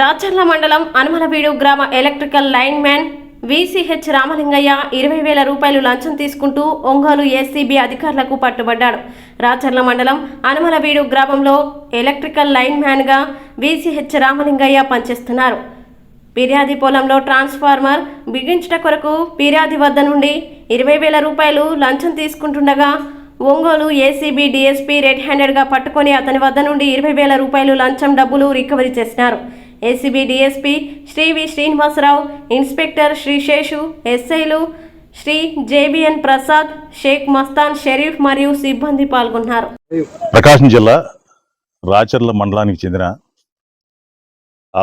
రాచర్ల మండలం అనుమలవీడు గ్రామ electrical line man VCH Ramalingaiah ఇరవై వేల రూపాయలు లంచం తీసుకుంటూ ఒంగోలు ఏసీబీ అధికారులకు పట్టుబడ్డాడు. రాచర్ల మండలం అనుమలవీడు గ్రామంలో ఎలక్ట్రికల్ లైన్ మ్యాన్గా విసిహెచ్ రామలింగయ్య పనిచేస్తున్నారు. ఫిర్యాది పొలంలో ట్రాన్స్ఫార్మర్ బిగించుట కొరకు ఫిర్యాది వద్ద నుండి ఇరవై వేల రూపాయలు లంచం తీసుకుంటుండగా ఒంగోలు ఏసీబీ డీఎస్పీ రెడ్ హ్యాండెడ్గా పట్టుకొని అతని వద్ద నుండి ఇరవై వేల రూపాయలు లంచం డబ్బులు రికవరీ చేసినారు. ACB DSP Shri V Srinivasarao inspector Shri Seshu ఎస్ఐలు శ్రీ జేబిఎన్ ప్రసాద్ షేక్ మస్తాన్ షరీఫ్ మరియు సిబ్బంది పాల్గొన్నారు. ప్రకాశం జిల్లా రాచర్ల మండలానికి చెందిన ఆ,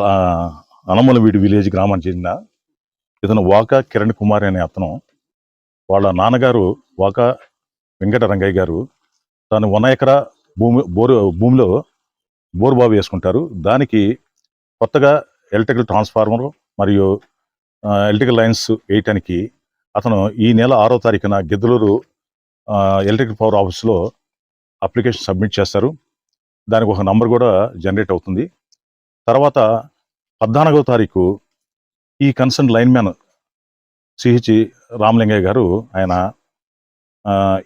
అనమలవీడు విలేజ్ గ్రామానికి చెందిన ఇతను వాకా కిరణ్ కుమార్ అనే అతను. వాళ్ళ నాన్నగారు వాకా వెంకట రంగయ్య గారు. తను వన ఎకరా భూమి బోరు భూమిలో బోరు బావి వేసుకుంటారు. దానికి కొత్తగా ఎలక్ట్రికల్ ట్రాన్స్ఫార్మర్ మరియు ఎలక్ట్రికల్ లైన్స్ వేయటానికి అతను ఈ నెల ఆరో తారీఖున గిద్దలూరు ఎలక్ట్రికల్ పవర్ ఆఫీస్లో అప్లికేషన్ సబ్మిట్ చేస్తారు. దానికి ఒక నంబర్ కూడా జనరేట్ అవుతుంది. తర్వాత పద్నాలుగో తారీఖు ఈ concern line man Ch Ramalingaiah garu ఆయన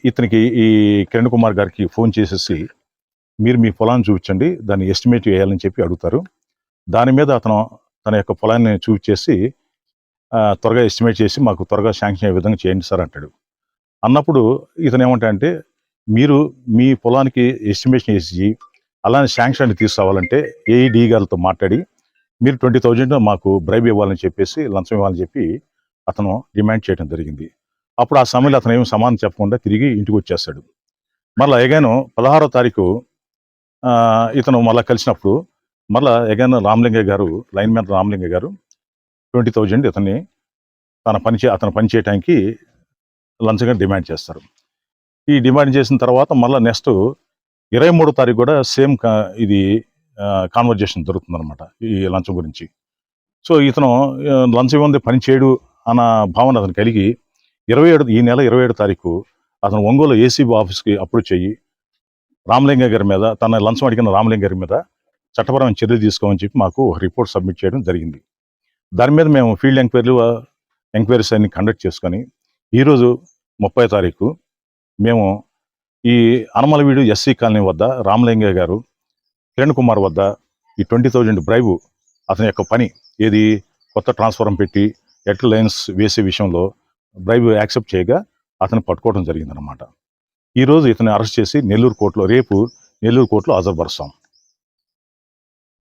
ఇతనికి ఈ కిరణ్ కుమార్ గారికి ఫోన్ చేసేసి మీరు మీ పొలాన్ని చూపించండి దాన్ని ఎస్టిమేట్ వేయాలని చెప్పి అడుగుతారు. దాని మీద అతను తన యొక్క పొలాన్ని చూసి త్వరగా ఎస్టిమేట్ చేసి మాకు త్వరగా శాంక్షన్ అయ్యే విధంగా చేయండి సార్ అంటాడు. అన్నప్పుడు ఇతను ఏమంటాడంటే మీరు మీ పొలానికి ఎస్టిమేషన్ వేసి అలానే శాంక్షన్ తీసుకురావాలంటే ఏఈడి గారితో మాట్లాడి మీరు ట్వంటీ థౌజండ్ మాకు బ్రైబ్ ఇవ్వాలని చెప్పేసి లంచం ఇవ్వాలని చెప్పి అతను డిమాండ్ చేయడం జరిగింది. అప్పుడు ఆ సమయంలో అతను ఏమి సమాధానం చెప్పకుండా తిరిగి ఇంటికి వచ్చేస్తాడు. మళ్ళీ ఎగాను పదహారో తారీఖు ఇతను మళ్ళీ కలిసినప్పుడు మళ్ళీ ఎగన్ రామలింగయ్య గారు లైన్ మ్యాన్ రామలింగయ్య గారు ట్వంటీ థౌజండ్ అతన్ని తన పని చే అతను పని చేయడానికి లంచంగా డిమాండ్ చేస్తారు. ఈ డిమాండ్ చేసిన తర్వాత మళ్ళీ నెక్స్ట్ ఇరవై మూడో తారీఖు కూడా సేమ్ ఇది కాన్వర్జేషన్ దొరుకుతుందనమాట ఈ లంచం గురించి. సో ఇతను లంచం ఉంది పని చేయడు అన్న భావన అతను కలిగి ఇరవై ఏడు ఈ నెల ఇరవై ఏడు తారీఖు అతను ఒంగోలు ఏసీబీ ఆఫీస్కి అప్రోచ్ అయ్యి రామలింగ గారి మీద తన లంచం అడిగిన రామలింగ గారి మీద చట్టపరమైన చర్యలు తీసుకోమని చెప్పి మాకు ఒక రిపోర్ట్ సబ్మిట్ చేయడం జరిగింది. దాని మీద మేము ఫీల్డ్ ఎంక్వైరీలు ఎంక్వైరీస్ అన్ని కండక్ట్ చేసుకొని ఈరోజు ముప్పై తారీఖు మేము ఈ అనమలవీడు ఎస్సీ కాలనీ వద్ద రామలింగయ్య గారు కిరణ్ కుమార్ వద్ద ఈ ట్వంటీ థౌజండ్ బ్రైబు అతని యొక్క పని ఏది కొత్త ట్రాన్స్ఫారం పెట్టి ఎట్ల లైన్స్ వేసే విషయంలో బ్రైబు యాక్సెప్ట్ చేయగా అతను పట్టుకోవడం జరిగిందనమాట ఈరోజు ఇతను అరెస్ట్ చేసి నెల్లూరు కోర్టులో రేపు నెల్లూరు కోర్టులో హాజరుపరుస్తాం.